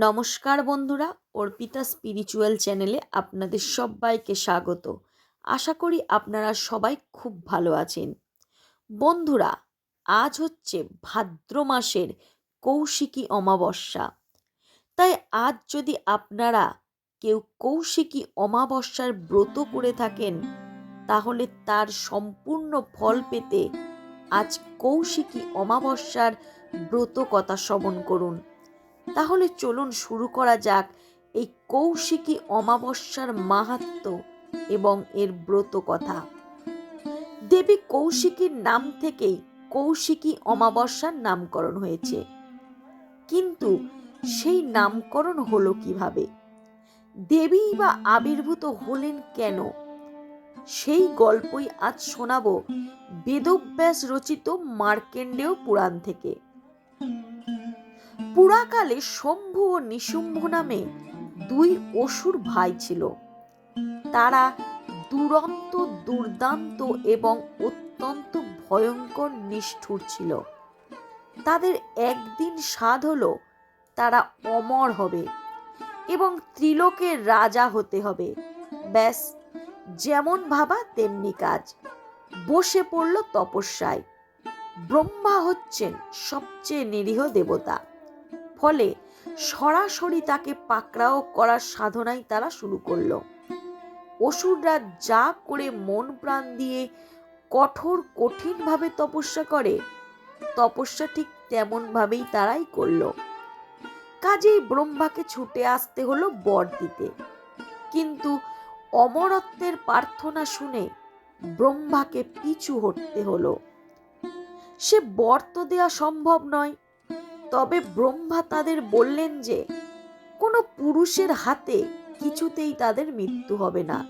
নমস্কার বন্ধুরা, অর্পিতা স্পিরিচুয়াল চ্যানেলে আপনাদের সবাইকে স্বাগত। আশা করি আপনারা সবাই খুব ভালো আছেন। বন্ধুরা, আজ হচ্ছে ভাদ্র মাসের কৌশিকী অমাবস্যা। তাই আজ যদি আপনারা কেউ কৌশিকী অমাবস্যার ব্রত করে থাকেন, তাহলে তার সম্পূর্ণ ফল পেতে আজ কৌশিকী অমাবস্যার ব্রত কথা শ্রবণ করুন। তাহলে চলুন শুরু করা যাক এই কৌশিকী অমাবস্যার মাহাত্ম এবং এর ব্রত কথা। দেবী কৌশিকীর নাম থেকেই কৌশিকী অমাবস্যার নামকরণ হয়েছে। কিন্তু সেই নামকরণ হলো কীভাবে? দেবী বা আবির্ভূত হলেন কেন? সেই গল্পই আজ শোনাব বেদব্যাস রচিত মার্কেন্ডেয় পুরাণ থেকে। পুরাকালে শম্ভু ও নিশুম্ভ নামে দুই অসুর ভাই ছিল। তারা দুরন্ত, দুর্দান্ত এবং অত্যন্ত ভয়ঙ্কর নিষ্ঠুর ছিল। তাদের একদিন স্বাদ হলো, তারা অমর হবে এবং ত্রিলোকের রাজা হতে হবে। ব্যাস, যেমন ভাবা তেমনি কাজ। বসে পড়ল তপস্যায়। ব্রহ্মা হচ্ছেন সবচেয়ে নিরীহ দেবতা। ফলে সরাসরি তাকে পাকড়াও করার সাধনাই তারা শুরু করল। অসুররা যা করে মন প্রাণ দিয়ে কঠোর, কঠিনভাবে তপস্যা করে, তপস্যা ঠিক তেমনভাবেই তারাই করল। কাজেই ব্রহ্মাকে ছুটে আসতে হলো বর দিতে। কিন্তু অমরত্বের প্রার্থনা শুনে ব্রহ্মাকে পিছু হটতে হলো। সে বর তো দেওয়া সম্ভব নয় তবে ব্রহ্মা তাদের বললেন যে, কোনো পুরুষের হাতে কিছুতেই তাদের মৃত্যু হবে না।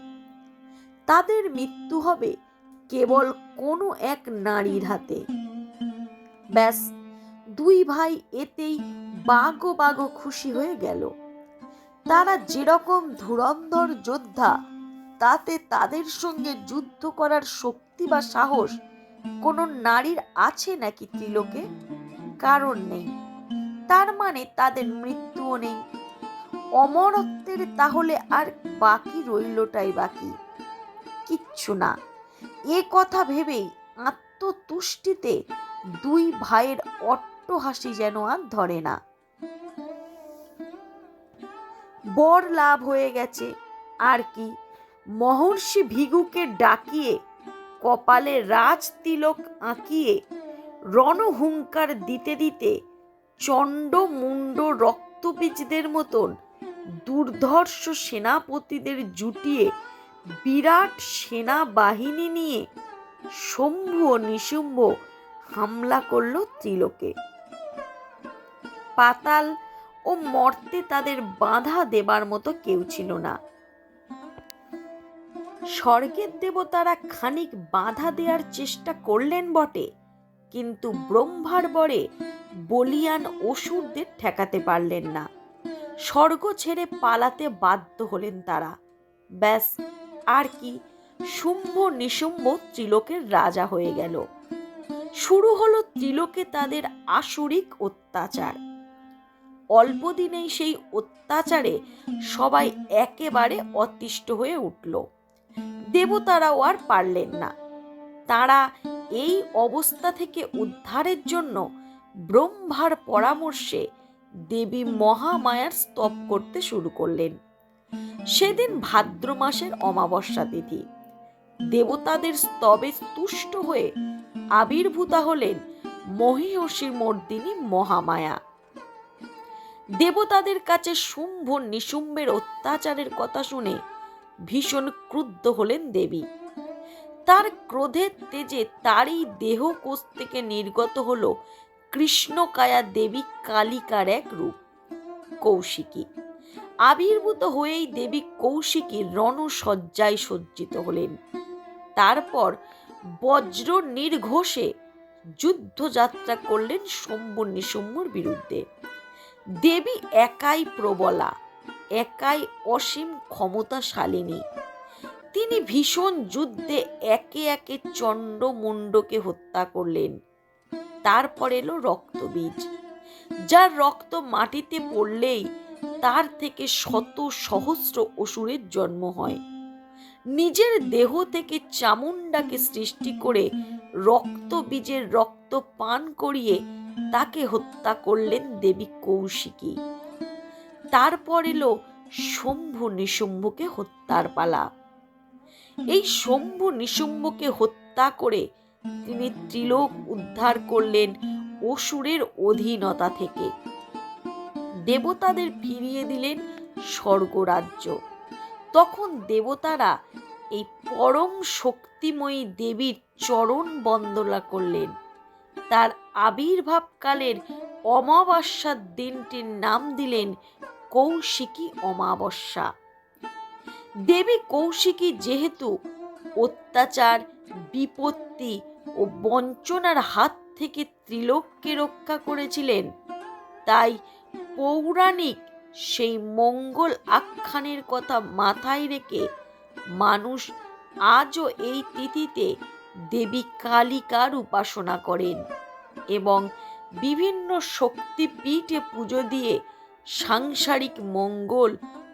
তাদের মৃত্যু হবে কেবল কোনো এক নারীর হাতে। ব্যাস, দুই ভাই এতেই বাঘ বাঘ খুশি হয়ে গেল। তারা যেরকম ধুরন্ধর যোদ্ধা, তাতে তাদের সঙ্গে যুদ্ধ করার শক্তি বা সাহস কোনো নারীর আছে নাকি ত্রিলোকে? কারণ নেই। তার মানে তাদের মৃত্যুও নেই। অমরত্বের তাহলে আর বাকি রইলটাই বাকি। কিচ্ছু না। এ কথা ভেবেই আত্মতুষ্টিতে দুই ভাইয়ের অট্ট হাসি যেন আর ধরে না। বর লাভ হয়ে গেছে। আর কি, মহর্ষি ভিগুকে ডাকিয়ে কপালে রাজ তিলক আঁকিয়ে রণহুঙ্কার দিতে দিতে চণ্ড মুন্ড রক্তবীজদের মতন দুর্ধর্ষ সেনাপতিদের জুটিয়ে বিরাট সেনাবাহিনী নিয়ে শম্ভু ও নিশুম্ভ হামলা করল ত্রিলোকে। পাতাল ও মর্তে তাদের বাধা দেবার মতো কেউ ছিল না। স্বর্গের দেবতারা খানিক বাধা দেওয়ার চেষ্টা করলেন বটে, কিন্তু ব্রহ্মার বরে বলিয়ান অসুরদের ঠেকাতে পারলেন না। স্বর্গ ছেড়ে পালাতে বাধ্য হলেন তারা। ব্যাস, আর কি শুম্ভ নিশুম্ভ ত্রিলোকের রাজা হয়ে গেল। শুরু হলো ত্রিলোকে তাদের আসরিক অত্যাচার। অল্প দিনেই সেই অত্যাচারে সবাই একেবারে অতিষ্ঠ হয়ে উঠল। দেবতারাও আর পারলেন না। তারা এই অবস্থা থেকে উদ্ধারের জন্য ব্রহ্মার পরামর্শে দেবী মহামায়ার স্তব করতে শুরু করলেন। সেদিন ভাদ্র মাসের অমাবস্যা তিথি। দেবতাদের স্তবে তুষ্ট হয়ে আবির্ভূতা হলেন মহিষীর মর্দিনী মহামায়া। দেবতাদের কাছে শুম্ভ নিশুম্ভের অত্যাচারের কথা শুনে ভীষণ ক্রুদ্ধ হলেন দেবী। তার ক্রোধের তেজে তারই দেহ কোষ থেকে নির্গত হলো কৃষ্ণকায়া দেবী কালিকার এক রূপ, কৌশিকী। আবির্ভূত হয়েই দেবী কৌশিকী রণসজ্জায় সজ্জিত হলেন। তারপর বজ্র নির্ঘোষে যুদ্ধযাত্রা করলেন শম্ভু নিশম্ভুর বিরুদ্ধে। দেবী একাই প্রবলা, একাই অসীম ক্ষমতাশালিনী। তিনি ভীষণ যুদ্ধে একে একে চণ্ডমুণ্ডকে হত্যা করলেন। তারপর এলো রক্তবীজ। যার রক্ত মাটিতে পড়লেই তার থেকে শত সহস্র অসুরের জন্ম হয়। নিজের দেহ থেকে চামুন্ডাকে সৃষ্টি করে রক্ত বীজের রক্ত পান করিয়ে তাকে হত্যা করলেন দেবী কৌশিকী। তারপর এলো শম্ভু নিশুম্ভকে হত্যার পালা। এই শম্ভু নিশুম্ভকে হত্যা করে তিনি ত্রিলোক উদ্ধার করলেন অসুরের অধীনতা থেকে। দেবতাদের ফিরিয়ে দিলেন স্বর্গরাজ্য। তখন দেবতারা এই পরম শক্তিময়ী দেবীর চরণ বন্দনা করলেন। তার আবির্ভাবকালের অমাবস্যার দিনটির নাম দিলেন কৌশিকী অমাবস্যা। দেবী কৌশিকী যেহেতু অত্যাচার, বিপত্তি ও বঞ্চনার হাত থেকে ত্রিলোককে রক্ষা করেছিলেন। তাই পৌরাণিক সেই মঙ্গল আখ্যানের কথা মাথায় রেখে মানুষ আজও এই তিথিতে দেবী কালিকার উপাসনা করেন এবং বিভিন্ন শক্তিপীঠে পুজো দিয়ে সাংসারিক মঙ্গল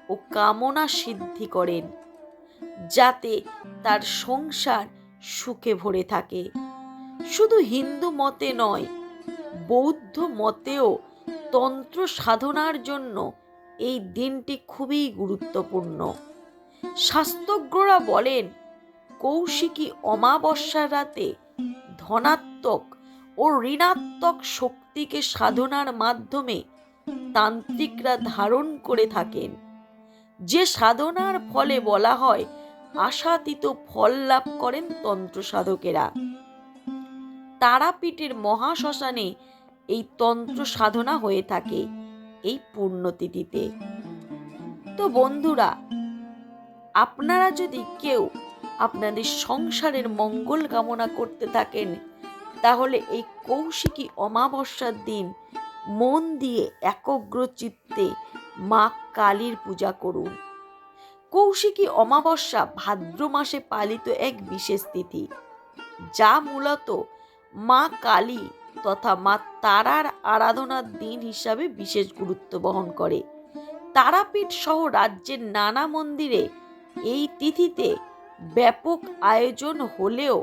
ও কামনা সিদ্ধি করেন, যাতে তার সংসার সুখে ভরে থাকে। শুধু হিন্দু মতে নয়, বৌদ্ধ মতেও তন্ত্র সাধনার জন্য এই দিনটি খুবই গুরুত্বপূর্ণ। শাস্ত্রজ্ঞরা বলেন, কৌশিকী অমাবস্যার রাতে ধনাত্মক ও ঋণাত্মক শক্তিকে সাধনার মাধ্যমে তান্ত্রিকরা ধারণ করে থাকেন। যে সাধনার ফলে বলা হয় আশাতীত ফল লাভ করেন তন্ত্র সাধকেরা তারাপীঠের মহাশ্মশানে এই তন্ত্র সাধনা হয়ে থাকে এই পুণ্যতিথিতে। তো বন্ধুরা, আপনারা যদি কেউ আপনাদের সংসারের মঙ্গল কামনা করতে থাকেন, তাহলে এই কৌশিকী অমাবস্যার দিন মন দিয়ে একগ্র চিত্তে মা কালীর পূজা করুন। কৌশিকী অমাবস্যা ভাদ্র মাসে পালিত এক বিশেষ তিথি, যা মূলত মা কালী তথা মা তারার আরাধনার দিন হিসাবে বিশেষ গুরুত্ব বহন করে। তারাপীঠ সহ রাজ্যের নানা মন্দিরে এই তিথিতে ব্যাপক আয়োজন হলেও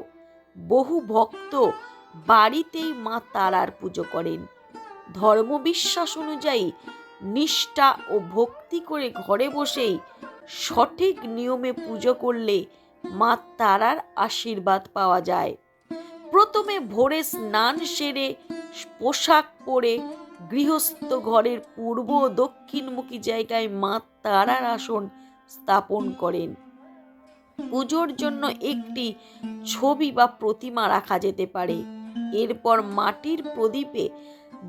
বহু ভক্ত বাড়িতেই মা তারার পুজো করেন। ধর্মবিশ্বাস অনুযায়ী নিষ্ঠা ও ভক্তি করে ঘরে বসেই সঠিক নিয়মে পুজো করলে মা তারার আশীর্বাদ পাওয়া যায়। প্রথমে ভোরে স্নান সেরে পোশাক পরে গৃহস্থ ঘরের পূর্ব ও দক্ষিণমুখী জায়গায় মা তারার আসন স্থাপন করেন। পুজোর জন্য একটি ছবি বা প্রতিমা রাখা যেতে পারে। এরপর মাটির প্রদীপে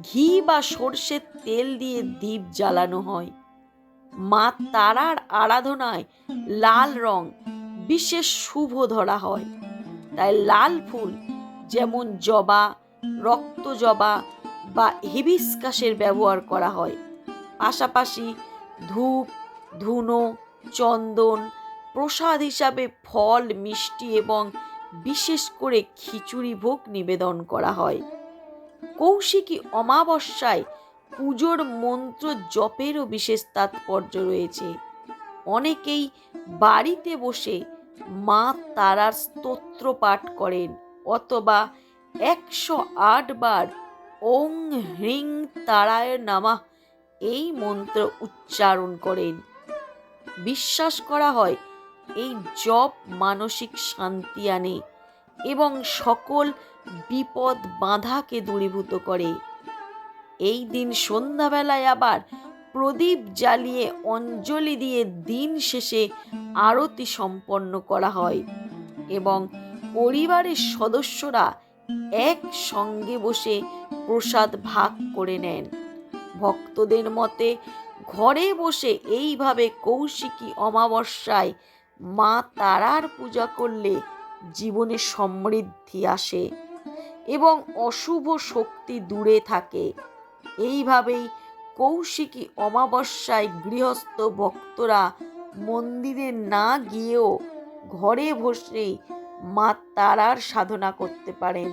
ঘি বা সর্ষের তেল দিয়ে দীপ জ্বালানো হয়। মা তারার আরাধনায় লাল রং, বিশেষ শুভ ধরা হয়। তাই লাল ফুল যেমন জবা, রক্ত জবা বা হিবিস্কাসের ব্যবহার করা হয়। পাশাপাশি ধূপ, ধুনো, চন্দন, প্রসাদ হিসাবে ফল, মিষ্টি এবং বিশেষ করে খিচুড়ি ভোগ নিবেদন করা হয়। কৌশিকী অমাবস্যায় পুজোর মন্ত্র জপেরও বিশেষ তাৎপর্য রয়েছে। অনেকেই বাড়িতে বসে মা তারার স্তোত্র পাঠ করেন অথবা একশো আট বার ওং হ্রিং তারায় নামা এই মন্ত্র উচ্চারণ করেন। বিশ্বাস করা হয় এই জপ মানসিক শান্তি আনে এবং সকল বিপদ বাধাকে দূরীভূত করে। এই দিন সন্ধ্যাবেলায় আবার প্রদীপ জ্বালিয়ে অঞ্জলি দিয়ে দিন শেষে আরতি সম্পন্ন করা হয় এবং পরিবারের সদস্যরা একসঙ্গে বসে প্রসাদ ভাগ করে নেন। ভক্তদের মতে ঘরে বসে এইভাবে কৌশিকী অমাবস্যায় মা তারার পূজা করলে জীবনে সমৃদ্ধি আসে এবং অশুভ শক্তি দূরে থাকে। এইভাবেই কৌশিকী অমাবস্যায় গৃহস্থ ভক্তরা মন্দিরে না গিয়েও ঘরে বসেই মা তারার সাধনা করতে পারেন।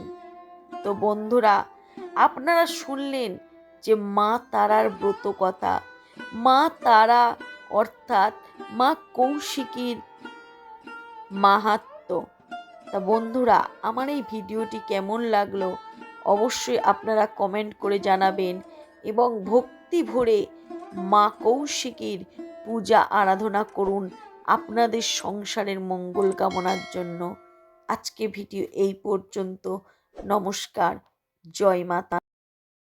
তো বন্ধুরা, আপনারা শুনলেন যে মা তারার ব্রত কথা। মা তারা অর্থাৎ মা কৌশিকীর মাহাত্ম্য। তা বন্ধুরা, আমার এই ভিডিওটি কেমন লাগল? অবশ্যই আপনারা কমেন্ট করে জানাবেন। এবং ভক্তি ভরে মা কৌশিকীর পূজা আরাধনা করুন আপনাদের সংসারের মঙ্গল কামনার জন্য। আজকে ভিডিও এই পর্যন্ত। নমস্কার। জয় মাতা।